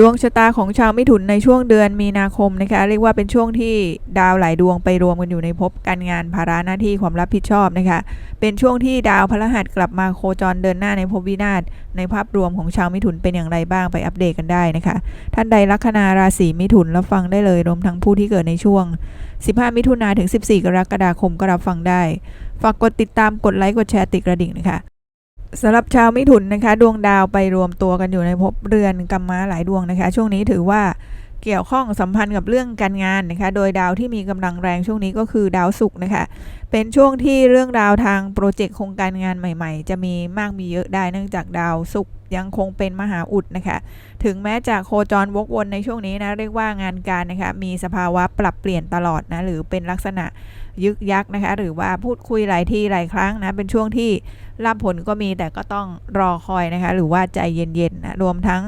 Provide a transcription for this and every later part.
ดวงชะตาของชาวมิถุนในช่วงเดือนมีนาคมนะคะเรียกว่าเป็นช่วงที่ดาวหลายดวงไปรวมกันอยู่ในภพการงานภาระหน้าที่ความรับผิดชอบนะคะเป็นช่วงที่ดาวพฤหัสกลับมาโคจรเดินหน้าในภพวินาศในภาพรวมของชาวมิถุนเป็นอย่างไรบ้างไปอัปเดตกันได้นะคะ ท่านใดลัคนาราศีมิถุนรับฟังได้เลยรวมทั้งผู้ที่เกิดในช่วง 15 มิถุนาถึง 14 กรกฎาคมก็รับฟังได้ฝากกดติดตามกดไลค์กดแชร์ติดกระดิ่งนะคะ สำหรับชาวมิถุนนะคะ ดวงดาวไปรวมตัวกันอยู่ในภพเรือนกรรมะหลายดวงนะคะ ช่วงนี้ถือว่าเกี่ยวข้องสัมพันธ์กับเรื่องการงานนะคะ โดยดาวที่มีกำลังแรงช่วงนี้ก็คือดาวศุกร์นะคะ เป็นช่วงที่เรื่องราวทางโปรเจกต์โครงการงานใหม่ๆ จะมีมากมีเยอะได้เนื่องจากดาวศุกร์ยังคงเป็นมหาอุดนะคะ ถึงแม้จะโคจรวกวนในช่วงนี้นะเรียกว่างานการนะคะมีสภาวะปรับเปลี่ยนตลอดนะหรือเป็นลักษณะ ยึกยักนะคะ หรือว่าพูดคุยหลายที่หลายครั้งนะเป็นช่วงที่รับผลก็มีแต่ก็ต้องรอคอยนะคะ หรือว่าใจเย็นๆนะรวมทั้ง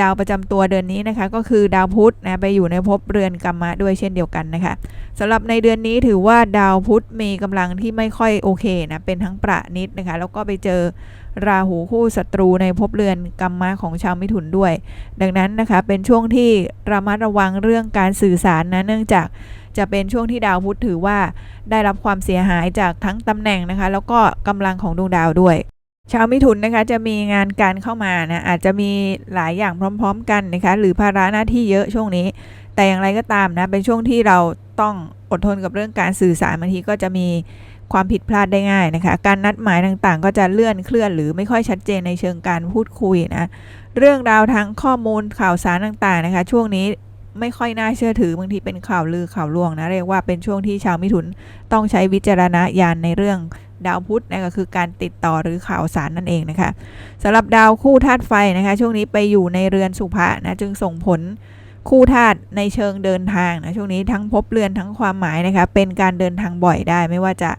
ดาวประจำตัวเดือนนี้นะคะก็คือดาวพุธนะไปอยู่ในภพเรือนกรรมะด้วยเช่นเดียวกันนะคะสำหรับในเดือนนี้ถือว่าดาวพุธมีกำลังที่ไม่ค่อยโอเคนะเป็นทั้งประนิดนะคะแล้วก็ไปเจอราหูคู่ศัตรูในภพเรือนกรรมะของชาวมิถุนด้วย ดังนั้นนะคะเป็นช่วงที่ระมัดระวังเรื่องการสื่อสารนะเนื่องจาก จะเป็นช่วงที่ดาวพุธถือว่าได้รับความเสียหายจากทั้งตำแหน่งนะคะ แล้วก็กำลังของดวงดาวด้วยชาวมิถุนนะคะจะมีงานการเข้ามานะอาจจะมีหลายอย่างพร้อม ๆ กันนะคะหรือภาระหน้าที่เยอะช่วงนี้ แต่อย่างไรก็ตามนะเป็นช่วงที่เราต้องอดทนกับเรื่องการสื่อสารบางทีก็จะมีความผิดพลาดได้ง่ายนะคะ การนัดหมายต่างๆ ก็จะเลื่อนเคลื่อนหรือไม่ค่อยชัดเจนในเชิงการพูดคุยนะเรื่องราวทางข้อมูลข่าวสารต่างๆนะคะ ช่วงนี้ ไม่ค่อยน่าเชื่อถือบางทีเป็นข่าวลือข่าวลวงนะเรียกว่าเป็นช่วงที่ชาวมิถุนต้องใช้วิจารณญาณในเรื่องดาวพุธนะก็คือการติดต่อหรือข่าวสารนั่นเองนะคะสำหรับดาวคู่ธาตุไฟนะคะช่วงนี้ไปอยู่ในเรือนสุภะนะจึงส่งผลคู่ธาตุในเชิงเดินทางนะช่วงนี้ทั้งพบเรือนทั้งความหมายนะคะเป็นการเดินทางบ่อยได้ ไม่ว่าจะ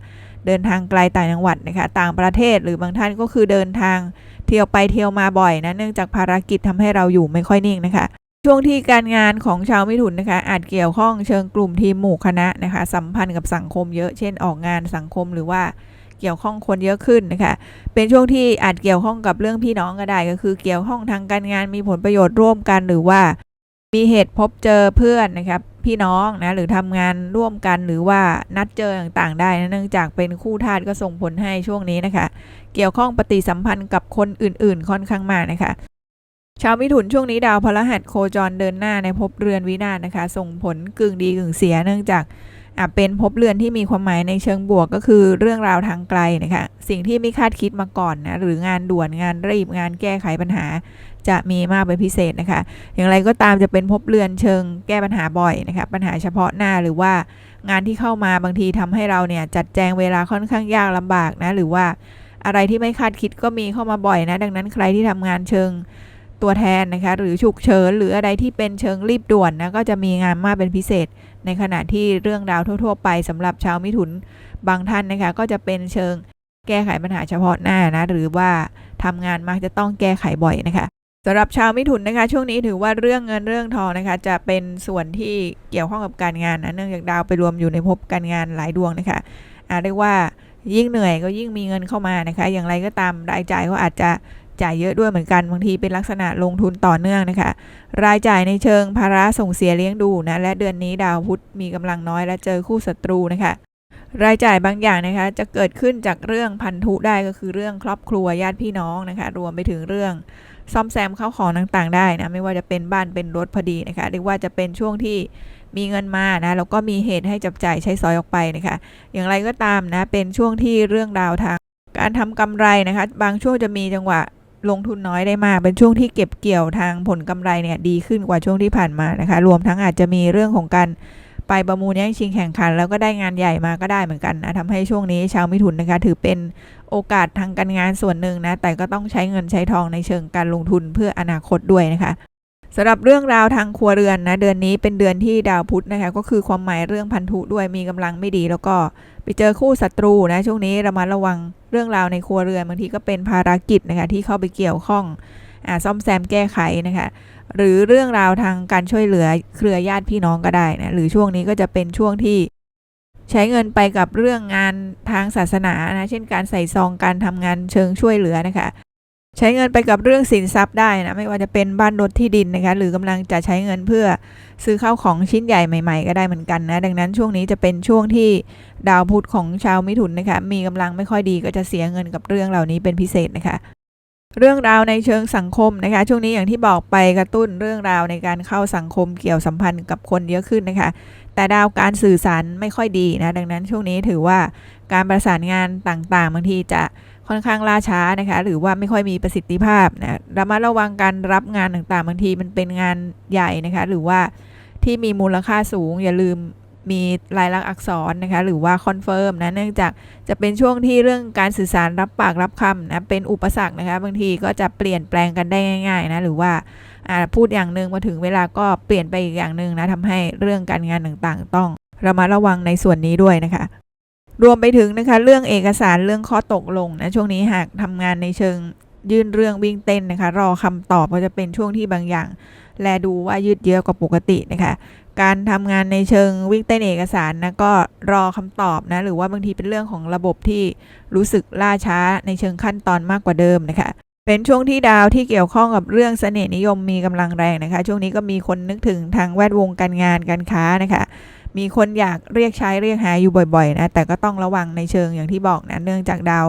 เดินทางไกลต่างจังหวัดนะคะต่างประเทศหรือบางท่านก็คือเดินทางเที่ยวไปเที่ยวมาบ่อยนะเนื่องจากภารกิจทำให้เราอยู่ไม่ค่อยนิ่งนะคะ ช่วงที่การงานของชาวมิถุนนะคะ อาจเกี่ยวข้องเชิงกลุ่มทีมหมู่คณะนะคะ สัมพันธ์กับสังคมเยอะเช่นออกงานสังคมหรือว่าเกี่ยวข้องคนเยอะขึ้นนะคะ เป็นช่วงที่อาจเกี่ยวข้องกับเรื่องพี่น้องก็ได้ก็คือเกี่ยวข้องทางการงานมีผลประโยชน์ร่วมกันหรือว่า มีเหตุพบเจอเพื่อนนะครับพี่น้องนะหรือทำงานร่วมกันหรือว่านัดเจอต่างๆ ได้นะเนื่องจากเป็นคู่ธาตุก็ส่งผลให้ช่วงนี้นะคะ เกี่ยวข้องปฏิสัมพันธ์กับคนอื่นๆ ค่อนข้างมากนะคะ ชาวมิถุนช่วงนี้ดาวพฤหัสโคจรเดินหน้าในภพเรือนวินาศนะคะ ส่งผลกึ่งดีกึ่งเสียเนื่องจากอะเป็นภพเรือนที่มีความหมายในเชิงบวกก็คือเรื่องราวทางไกลนะคะ สิ่งที่ไม่คาดคิดมาก่อนนะหรืองานด่วนงานรีบงานแก้ไขปัญหา จะมีมากเป็นพิเศษนะคะ อย่างไรก็ตามจะเป็นภพเรือนเชิงแก้ปัญหาบ่อยนะคะปัญหาเฉพาะหน้าหรือว่างานที่เข้ามาบางทีทำให้เราเนี่ยจัดแจงเวลาค่อนข้างยากลำบากนะหรือว่าอะไรที่ไม่คาดคิดก็มีเข้ามาบ่อยนะ ดังนั้นใครที่ทำงานเชิง ตัวแทนนะคะหรือฉุกเฉินหรืออะไรที่เป็นเชิงรีบด่วนนะก็จะมีงานมากเป็นพิเศษ ในขณะที่เรื่องราวทั่ว ๆ ไปสำหรับชาวมิถุนบางท่านนะคะก็จะเป็นเชิงแก้ไขปัญหาเฉพาะหน้านะหรือว่าทำงานมักจะต้องแก้ไขบ่อยนะคะสำหรับชาวมิถุนนะคะ ช่วงนี้ถือว่าเรื่องเงินเรื่องทองนะคะ จะเป็นส่วนที่เกี่ยวข้องกับการงานนะเนื่องจากดาวไปรวมอยู่ในภพการงานหลายดวงนะคะอาเรียกว่ายิ่งเหนื่อยก็ยิ่งมีเงินเข้ามานะคะ อย่างไรก็ตามรายจ่ายก็อาจจะ จ่ายเยอะด้วยเหมือนกัน บางทีเป็นลักษณะลงทุนต่อเนื่องนะคะ รายจ่ายในเชิงภาระส่งเสียเลี้ยงดูนะและเดือนนี้ดาวพุธมีกำลังน้อยและเจอคู่ศัตรูนะคะ รายจ่ายบางอย่างนะคะ จะเกิดขึ้นจากเรื่องพันธุได้ก็คือเรื่องครอบครัวญาติพี่น้องนะคะ รวมไปถึงเรื่องซ่อมแซมข้าวของต่างๆ ได้นะไม่ว่าจะเป็นบ้านเป็นรถพอดีนะคะเรียกว่าจะเป็นช่วงที่มีเงินมานะแล้วก็มีเหตุให้จับจ่ายใช้สอยออกไปนะคะ อย่างไรก็ตามนะเป็นช่วงที่เรื่องราวทาง การทำกำไรนะคะ บางช่วงจะมีจังหวะ ลงทุนน้อยได้มาก เป็นช่วงที่เก็บเกี่ยวทางผลกำไรเนี่ยดีขึ้นกว่าช่วงที่ผ่านมานะคะ รวมทั้งอาจจะมีเรื่องของการไปประมูลแย่งชิงแข่งขัน แล้วก็ได้งานใหญ่มาก็ได้เหมือนกันนะทำให้ช่วงนี้ชาวมิถุนนะคะ ถือเป็นโอกาสทางการงานส่วนหนึ่งนะ แต่ก็ต้องใช้เงินใช้ทองในเชิงการลงทุนเพื่ออนาคตด้วยนะคะ สำหรับเรื่องราวทางครัวเรือนนะเดือนนี้เป็นเดือนที่ดาวพุธนะคะก็คือความหมายเรื่องพันธุด้วยมีกำลังไม่ดี แล้วก็ไปเจอคู่ศัตรูนะช่วงนี้ระมัดระวังเรื่องราวในครัวเรือนบางทีก็เป็นภารกิจนะคะที่เข้าไปเกี่ยวข้องอ่าซ่อมแซมแก้ไขนะคะหรือเรื่องราวทางการช่วยเหลือเครือญาติพี่น้องก็ได้นะหรือช่วงนี้ก็จะเป็นช่วงที่ใช้เงินไปกับเรื่องงานทางศาสนานะเช่นการใส่ซองการทำงานเชิงช่วยเหลือนะคะ ใช้เงินไปกับเรื่องสินทรัพย์ได้นะไม่ว่าจะเป็นบ้านรถที่ดินนะคะหรือกำลังจะใช้เงินเพื่อซื้อข้าวของชิ้นใหญ่ใหม่ ๆ ก็ได้เหมือนกันนะดังนั้นช่วงนี้จะเป็นช่วงที่ดาวพุธของชาวมิถุนนะคะมีกำลังไม่ค่อยดีก็จะเสียเงินกับเรื่องเหล่านี้เป็นพิเศษนะคะ เรื่องราวในเชิงสังคมนะคะ ช่วงนี้อย่างที่บอกไปกระตุ้นเรื่องราวในการเข้าสังคมเกี่ยวสัมพันธ์กับคนเยอะขึ้นนะคะ แต่ดาวการสื่อสารไม่ค่อยดีนะ ดังนั้นช่วงนี้ถือว่าการประสานงานต่างๆ บางทีจะค่อนข้างล่าช้านะคะ หรือว่าไม่ค่อยมีประสิทธิภาพนะระมัดระวังการรับงานต่างๆ บางทีมันเป็นงานใหญ่นะคะ หรือว่าที่มีมูลค่าสูงอย่าลืม มีลายลักษณ์อักษรนะคะหรือว่าคอนเฟิร์มนะเนื่องจากจะเป็นช่วงที่เรื่องการสื่อสารรับปากรับคำนะเป็นอุปสรรคนะคะบางทีก็จะเปลี่ยนแปลงกันได้ง่ายๆนะหรือว่าพูดอย่างหนึ่งมาถึงเวลาก็เปลี่ยนไปอีกอย่างหนึ่งนะทำให้เรื่องการงานต่างๆ ต้องระมัดระวังในส่วนนี้ด้วยนะคะ รวมไปถึงนะคะเรื่องเอกสารเรื่องข้อตกลงนะช่วงนี้หากทำงานในเชิง ยื่นเรื่องวิ่งเต้นนะคะ รอคำตอบก็จะเป็นช่วงที่บางอย่าง แลดูว่ายืดเยื้อกว่าปกตินะคะ การทำงานในเชิงวิ่งเต้นเอกสารนะก็รอคำตอบนะหรือว่าบางทีเป็นเรื่องของระบบที่รู้สึกล่าช้าในเชิงขั้นตอนมากกว่าเดิมนะคะ เป็นช่วงที่ดาวที่เกี่ยวข้องกับเรื่องเสน่ห์นิยมมีกำลังแรงนะคะ ช่วงนี้ก็มีคนนึกถึงทางแวดวงการงานการค้านะคะ มีคนอยากเรียกใช้เรียกหาอยู่บ่อยๆนะแต่ก็ต้องระวังในเชิงอย่างที่บอกนะเนื่องจากดาว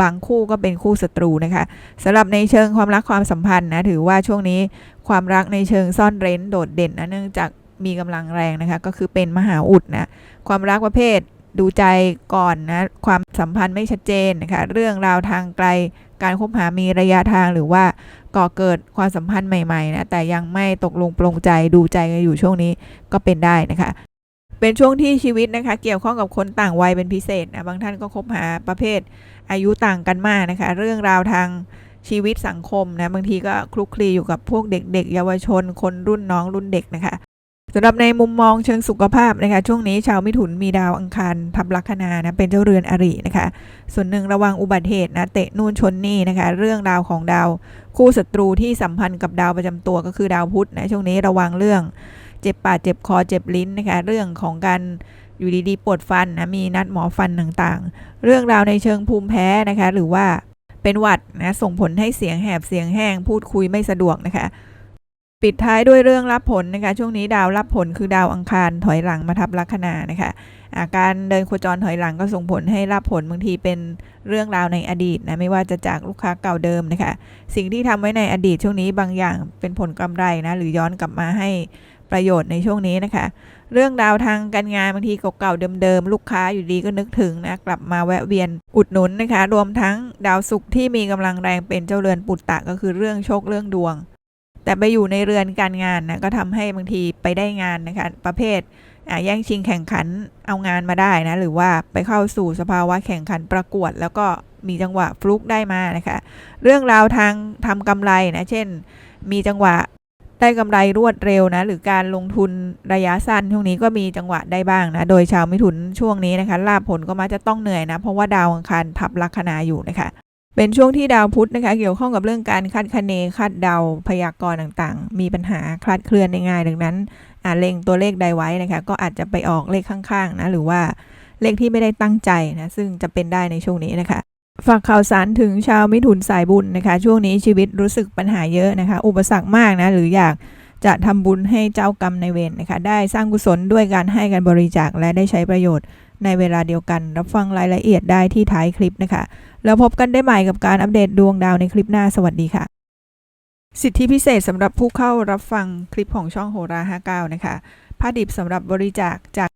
บางคู่ก็เป็นคู่ศัตรูนะคะสำหรับในเชิงความรักความสัมพันธ์นะถือว่าช่วงนี้ความรักในเชิงซ่อนเร้นโดดเด่นนะเนื่องจากมีกำลังแรงนะคะก็คือเป็นมหาอุดนะความรักประเภทดูใจก่อนนะความสัมพันธ์ไม่ชัดเจนนะคะเรื่องราวทางไกล การคบหามีระยะทางหรือว่าก่อเกิดความสัมพันธ์ใหม่ๆนะแต่ยังไม่ตกลงปลงใจดูใจกันอยู่ช่วงนี้ก็เป็นได้นะคะเป็นช่วงที่ชีวิตนะคะ เกี่ยวข้องกับคนต่างวัยเป็นพิเศษนะบางท่านก็คบหาประเภทอายุต่างกันมากนะคะ เรื่องราวทางชีวิตสังคมนะบางทีก็คลุกคลีอยู่กับพวกเด็ก ๆ เยาวชน คนรุ่นน้องรุ่นเด็กนะคะ สำหรับในมุมมองเชิงสุขภาพนะคะช่วงนี้ชาวมิถุนมีดาวอังคารทับลัคนานะเป็นเจ้าเรือนอรินะคะ ส่วนหนึ่งระวังอุบัติเหตุนะเตะนู่นชนนี่นะคะ เรื่องราวของดาวคู่ศัตรูที่สัมพันธ์กับดาวประจำตัวก็คือดาวพุธนะช่วงนี้ระวังเรื่องเจ็บปากเจ็บคอเจ็บลิ้นนะคะเรื่องของการอยู่ดีๆปวดฟันนะมีนัดหมอฟันต่างๆ เรื่องราวในเชิงภูมิแพ้นะคะ หรือว่าเป็นหวัดนะส่งผลให้เสียงแหบเสียงแห้งพูดคุยไม่สะดวกนะคะ ปิดท้ายด้วยเรื่องรับผลนะคะช่วงนี้ดาวรับผลคือดาวอังคารถอยหลังมาทับลัคนานะคะอาการเดินโคจรถอยหลังก็ส่งผลให้รับผลบางทีเป็นเรื่องราวในอดีตนะไม่ว่าจะจากลูกค้าเก่าเดิมนะคะสิ่งที่ทำไว้ในอดีตช่วงนี้บางอย่างเป็นผลกำไรนะหรือย้อนกลับมาให้ประโยชน์ในช่วงนี้นะคะ เรื่องราวทางการงานบางทีเก่าๆเดิมๆลูกค้าอยู่ดีก็นึกถึงนะกลับมาแวะเวียนอุดหนุนนะคะ รวมทั้งดาวศุกร์ที่มีกำลังแรงเป็นเจ้าเรือนปุตตะก็คือเรื่องโชคเรื่องดวง แต่ไปอยู่ในเรือนการงานนะก็ทำให้บางทีไปได้งานนะคะประเภทแย่งชิงแข่งขันเอางานมาได้นะหรือว่าไปเข้าสู่สภาวะแข่งขันประกวด แล้วก็มีจังหวะฟลุกได้มานะคะ เรื่องราวทางทำกำไรนะเช่น มีจังหวะได้กำไรรวดเร็วนะหรือการลงทุนระยะสั้นช่วงนี้ก็มีจังหวะได้บ้างนะโดยชาวมิถุนช่วงนี้นะคะลาภผลก็มักจะต้องเหนื่อยนะเพราะว่าดาวอังคารทับลัคนาอยู่นะคะ เป็นช่วงที่ดาวพุธนะคะ เกี่ยวข้องกับเรื่องการคาดคะเนคาดเดาพยากรณ์ต่างๆ มีปัญหาคลาดเคลื่อนได้ง่ายดังนั้นอ่าเล็งตัวเลขใดไว้นะคะ ก็อาจจะไปออกเลขข้างๆนะหรือว่าเลขที่ไม่ได้ตั้งใจนะซึ่งจะเป็นได้ในช่วงนี้นะคะ ฝากข่าวสารถึงชาวมิถุนสายบุญนะคะ ช่วงนี้ชีวิตรู้สึกปัญหาเยอะนะคะ อุปสรรคมากนะหรืออยากจะทำบุญให้เจ้ากรรมในเวรนะคะ ได้สร้างกุศลด้วยการให้การบริจาคและได้ใช้ประโยชน์ ในเวลาเดียวกัน รับฟังรายละเอียดได้ที่ท้ายคลิปนะคะ แล้วพบกันได้ใหม่กับการอัปเดตดวงดาวในคลิปหน้าสวัสดีค่ะ สิทธิพิเศษสำหรับผู้เข้ารับฟังคลิปของช่องโหรา59 นะคะผ้าดิบสำหรับบริจาคจาก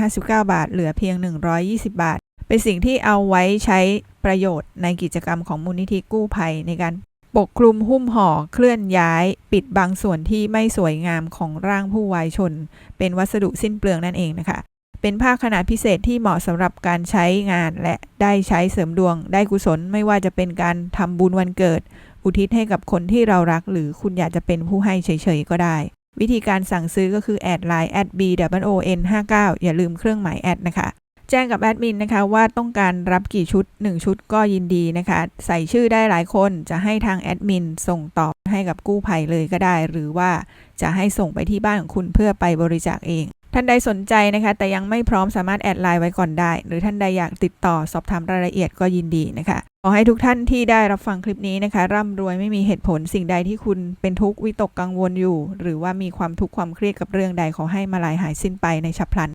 159 บาท เหลือเพียง 120 บาท เป็นสิ่งที่เอาไว้ใช้ประโยชน์ในกิจกรรมของมูลนิธิกู้ภัยในการปกคลุมหุ้มห่อเคลื่อนย้าย ปิดบางส่วนที่ไม่สวยงามของร่างผู้วายชน เป็นวัสดุสิ้นเปลืองนั่นเองนะคะ เป็นผ้าขนาดพิเศษที่เหมาะสำหรับการใช้งานและได้ใช้เสริมดวง ได้กุศลไม่ว่าจะเป็นการทำบุญวันเกิด อุทิศให้กับคนที่เรารัก หรือคุณอยากจะเป็นผู้ให้เฉยๆก็ได้ วิธีการสั่งซื้อก็คือแอดไลน์ b w o n 5 9อย่าลืมเครื่องหมายแอดนะคะแจ้งกับแอดมินนะคะว่าต้องการรับกี่ชุด 1 ชุดก็ยินดีนะคะ ใส่ชื่อได้หลายคนจะให้ทางแอดมินส่งต่อให้กับกู้ภัยเลยก็ได้ หรือว่าจะให้ส่งไปที่บ้านของคุณเพื่อไปบริจาคเอง ท่านใดสนใจนะคะ แต่ยังไม่พร้อมสามารถแอดไลน์ไว้ก่อนได้ หรือท่านใดอยากติดต่อสอบถามรายละเอียดก็ยินดีนะคะ ขอให้ทุกท่านที่ได้รับฟังคลิปนี้นะคะ ร่ำรวยไม่มีเหตุผลสิ่งใดที่คุณเป็นทุกข์วิตกกังวลอยู่ หรือว่ามีความทุกข์ความเครียดกับเรื่องใดขอให้มาลายหายสิ้นไปในฉับพลัน